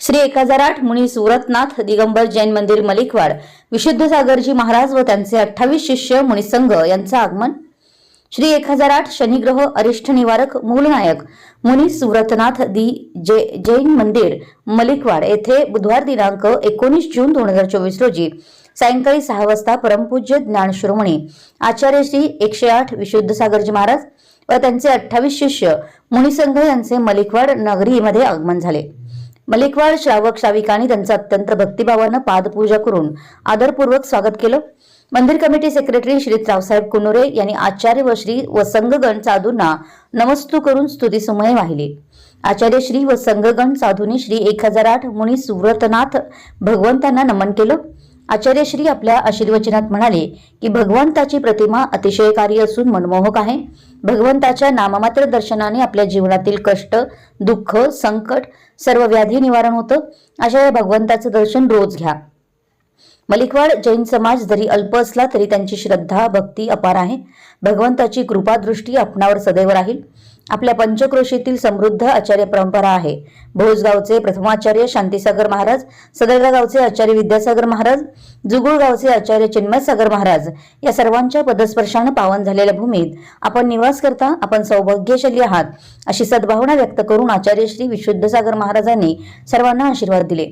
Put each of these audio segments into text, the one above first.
श्री एक हजार आठ मुनी सुरतनाथ दिगंबर जैन मंदिर मलिकवाड विशुद्ध सागरजी महाराज व त्यांचे अठ्ठावीस शिष्य मुनिसंघ यांचं आगमन. श्री एक हजार आठ शनिग्रह अरिष्ठ निवारक मूलनायक मुनी सुरतनाथ दी जे जैन मंदिर मलिकवाड येथे बुधवार दिनांक एकोणीस जून दोन हजार चोवीस रोजी सायंकाळी सहा वाजता परमपूज्य ज्ञान शिरोमणी आचार्य श्री एकशे आठ विशुद्ध सागरजी महाराज व त्यांचे अठ्ठावीस शिष्य मुनिसंघ यांचे मलिकवाड नगरीमध्ये आगमन झाले. मलिकवाड श्रावक श्राविकांनी त्यांचं अत्यंत भक्तिभावानं पादपूजा करून आदरपूर्वक स्वागत केलं. मंदिर कमिटी सेक्रेटरी श्री रावसाहेब कुनुरे यांनी आचार्य व श्री व संघगण साधूंना नमस्तू करून स्तुतीसुमय वाहिले. आचार्य श्री व संघगण साधूंनी श्री एक हजार आठ मुनी सुव्रतनाथ भगवंतांना नमन केलं. आचार्य श्री आपल्या आशीर्वचनात म्हणाले की भगवंताची प्रतिमा अतिशयकारी असून मनमोहक आहे. भगवंताच्या नाममात्र दर्शनाने आपल्या जीवनातील कष्ट दुःख संकट सर्व व्याधी निवारण होतं. अशा या भगवंताचं दर्शन रोज घ्या. मलिकवाड जैन समाज जरी अल्प असला तरी त्यांची श्रद्धा भक्ती अपार आहे. भगवंताची कृपादृष्टी आपणावर सदैव राहील. आपल्या पंचक्रोशीतील समृद्ध आचार्य परंपरा आहे. भोजगावचे प्रथमाचार्य शांतीसागर महाराज सदरगा गावचे आचार्य विद्यासागर महाराज जुगुळ गावचे आचार्य चिन्मय सागर महाराज या सर्वांच्या पदस्पर्शानं पावन झालेल्या भूमीत आपण निवास करता आपण सौभाग्यशाली आहात अशी सद्भावना व्यक्त करून आचार्य श्री विशुद्ध सागर महाराजांनी सर्वांना आशीर्वाद दिले.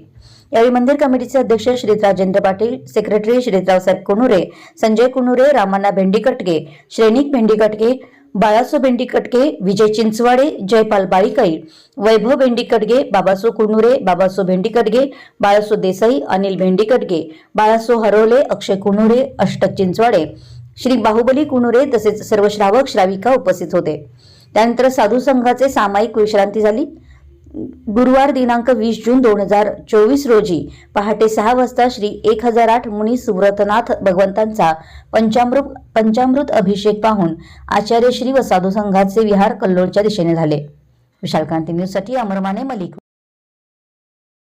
यावेळी मंदिर कमिटीचे अध्यक्ष श्री राजेंद्र पाटील सेक्रेटरी श्री रावसाहेब कुनुरे संजय कुनुरे रामांना भेंडीकटके श्रेणिक भेंडीकटके बाळासो भेंडीकटके विजय चिंचवाडे जयपाल बाळीकाई वैभव भेंडीकटगे बाबासो कुणुरे बाबासो भेंडीकटगे बाळासो देसाई अनिल भेंडीकटगे बाळासो हरवले अक्षय कुनुरे अष्टक चिंचवाडे. श्री बाहुबली कुनुरे तसेच सर्व श्रावक श्राविका उपस्थित होते. त्यानंतर साधू संघाचे सामायिक विश्रांती झाली. गुरुवार दिनांक वीस जून दोन हजार चोवीस रोजी पहाटे सहा वाजता श्री एक हजार आठ मुनी सुव्रतनाथ भगवंतांचा पंचामृत पंचामृत अभिषेक पाहून आचार्य श्री व साधू संघाचे विहार कल्लोळच्या दिशेने झाले. विशालकांती न्यूजसाठी अमरमाने मलिक.